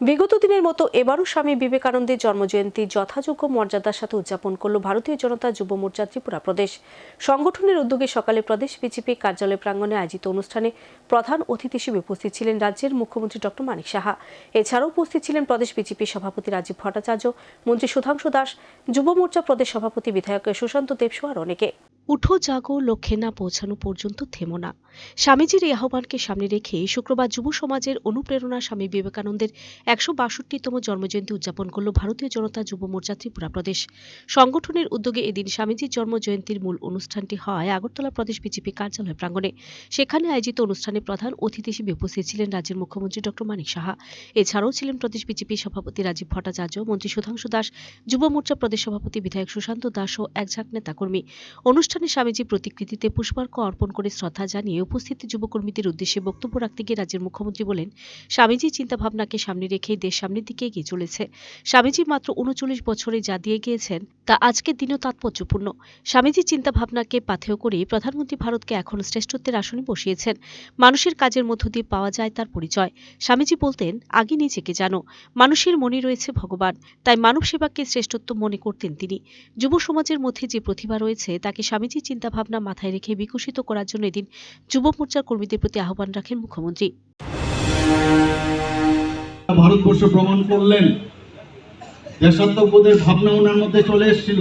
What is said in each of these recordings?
বিগত দিনের মতো এবারও স্বামী বিবেকানন্দের জন্মজয়ন্তী যথাযোগ্য মর্যাদার সাথে উদযাপন করল ভারতীয় জনতা যুব মোর্চা ত্রিপুরা প্রদেশ। সংগঠনের উদ্যোগে সকালে প্রদেশ বিজেপি কার্যালয় প্রাঙ্গণে আয়োজিত অনুষ্ঠানে প্রধান অতিথি হিসেবে উপস্থিত ছিলেন রাজ্যের মুখ্যমন্ত্রী ডক্টর মানিক সাহা। এছাড়াও উপস্থিত ছিলেন প্রদেশ বিজেপি সভাপতি রাজীব ভট্টাচার্য, মন্ত্রী সুধাংশু দাস, যুব মোর্চা প্রদেশ সভাপতি বিধায়ক সুশান্ত দেবসহ আর অনেকে। উঠো, জাগো, লক্ষ্যে না পৌঁছানো পর্যন্ত থেমো না। স্বামীজির এই আহ্বানকে সামনে রেখে শুক্রবার যুব সমাজের অনুপ্রেরণা স্বামী বিবেকানন্দের একশো বাষট্টিতম জন্মজয়ন্তী উদযাপন করল ভারতীয় জনতা যুব মোর্চা ত্রিপুরা প্রদেশ। সংগঠনের উদ্যোগে এদিন স্বামীজির জন্মজয়ন্তীর মূল অনুষ্ঠানটি হয় আগরতলা প্রদেশ বিজেপি কার্যালয় প্রাঙ্গণে। সেখানে আয়োজিত অনুষ্ঠানে প্রধান অতিথি হিসেবে উপস্থিত ছিলেন রাজ্যের মুখ্যমন্ত্রী ডক্টর মানিক সাহা। এছাড়াও ছিলেন প্রদেশ বিজেপি সভাপতি রাজীব ভট্টাচার্য, মন্ত্রী সুধাংশু দাস, যুব মোর্চা প্রদেশ সভাপতি বিধায়ক সুশান্ত দাস ও একঝাঁক নেতাকর্মী। অনুষ্ঠানে স্বামীজি প্রতিকৃতিতে পুষ্পার্ঘ অর্পণ করে শ্রদ্ধা জানিয়ে উপস্থিত যুবকর্মীদের উদ্দেশ্যে বক্তব্য রাখতে গিয়ে রাজ্যের মুখ্যমন্ত্রী বলেন স্বামীজির চিন্তাভাবনাকে সামনে রেখেই দেশ সামনের দিকে এগিয়ে চলেছে। স্বামীজি মাত্র উনচল্লিশ বছরে যা দিয়ে গিয়েছেন, তা আজকের দিনেও তাৎপর্যপূর্ণ। স্বামীজির চিন্তাভাবনাকে পাথেয় করে প্রধানমন্ত্রী ভারতকে এখন শ্রেষ্ঠত্বের আসনে বসিয়েছেন। মানুষের কাজের মধ্য দিয়ে পাওয়া যায় তার পরিচয়। স্বামীজি বলতেন, আগে নিজেকে জানো। মানুষের মনে রয়েছে ভগবান, তাই মানব সেবাকে শ্রেষ্ঠত্ব মনে করতেন তিনি। যুব সমাজের মধ্যে যে প্রতিভা রয়েছে, তাকে স্বামীজির চিন্তাভাবনা মাথায় রেখে বিকশিত করার জন্য এদিন যুব মোর্চার কর্মীদের প্রতি আহ্বান রাখেন মুখ্যমন্ত্রী। ভারতবর্ষ প্রমাণ করলেন, দেশাত্মবোধের ভাবনা ওনার মধ্যে চলে এসেছিল।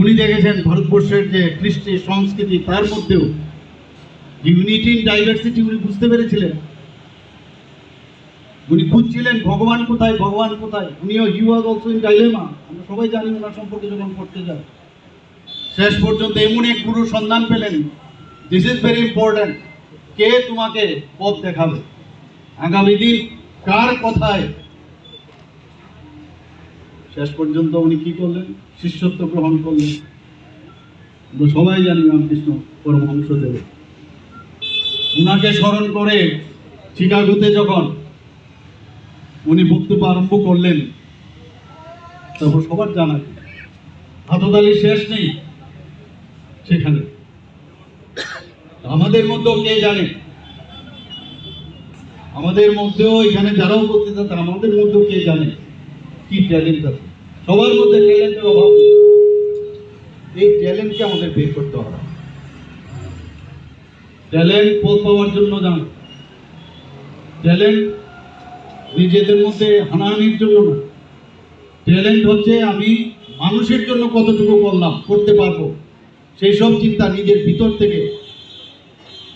উনি দেখেছেন ভারতবর্ষের যে কৃষ্টি সংস্কৃতি, তার মধ্যেও ইউনিটি ইন ডাইভার্সিটি উনি বুঝতে পেরেছিলেন। উনি খুঁজছিলেন ভগবান কোথায় ভগবান কোথায়? উনিও you are also in dilemma আমরা সবাই জানি ওনার সম্পর্কে যখন পড়তে যাই। শেষ পর্যন্ত এমন এক গুরুর সন্ধান পেলেন দিস ইজ ভেরি ইম্পর্ট্যান্ট কে তোমাকে পথ দেখাবে? আগামী দিন কার কথায়? শেষ পর্যন্ত উনি কি করলেন? শিষ্যত্ব গ্রহণ করলেন। আমরা সবাই জানি রামকৃষ্ণ পরমহংস দেব। উনাকে স্মরণ করে চিকাগোতে যখন উনি বক্তব্য আরম্ভ করলেন তারপর সবার জানা হাততালি শেষ নেই। সেখানে। আমাদের মধ্যেও কে জানে? আমাদের মধ্যেও এখানে যারা উপস্থিত আছে আমাদের মধ্যেও কে জানে? কি ট্যালেন্ট আছে? সবার মধ্যে ট্যালেন্টের অভাব এই ট্যালেন্টকে আমাদের বের করতে হবে। ট্যালেন্ট পথ পাওয়ার জন্য জান। ট্যালেন্ট নিজেদের মধ্যে হানাহানির জন্য না। ট্যালেন্ট হচ্ছে আমি মানুষের জন্য কতটুকু করলাম, করতে পারব। সেই সব চিন্তা নিজের ভিতর থেকে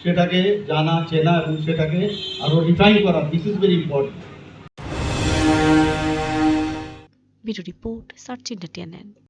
সেটাকে জানা, চেনা এবং সেটাকে আরও রিফাইন করা this is very important report search India